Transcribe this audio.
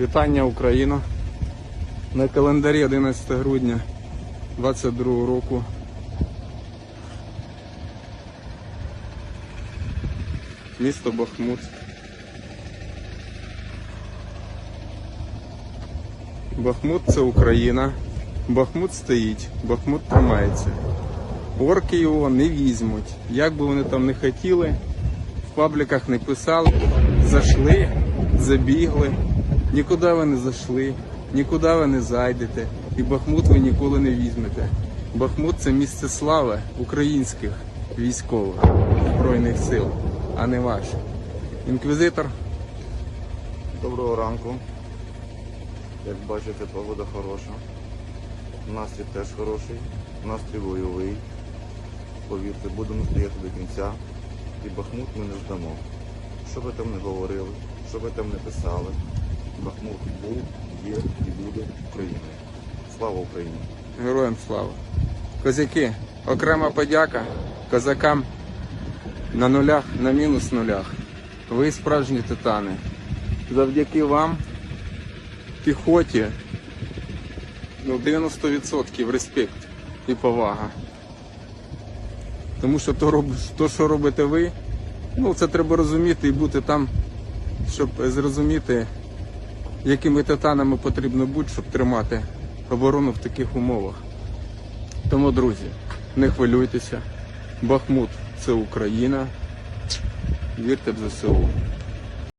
Вітання Україна. На календарі 11 грудня 22 року. Місто Бахмут. Бахмут це Україна. Бахмут стоїть, Бахмут тримається. Орки його не візьмуть. Як би вони там не хотіли, в пабліках не писали, зайшли, забігли, нікуди ви не зайшли, нікуди ви не зайдете, і Бахмут ви ніколи не візьмете. Бахмут це місце слави українських військових збройних сил, а не ваш. Інквізитор Доброго ранку. Як бачите, погода хороша. Настрій теж хороший, настрій бойовий. Повірте, будемо стояти до кінця. І Бахмут ми не здамо. Що ви там не говорили, що ви там не писали. Бахмут був, є і буде Україною. Слава Україні! Героям слава. Козяки, окрема подяка козакам на нулях, на мінус нулях. Ви справжні титани. Завдяки вам, піхоті, ну, 90% респект і повага. Тому що то, роб- то, що робите ви, ну це треба розуміти і бути там, щоб зрозуміти, якими титанами потрібно бути, щоб тримати оборону в таких умовах. Тому, друзі, не хвилюйтеся. Бахмут це Україна. Вірте в ЗСУ.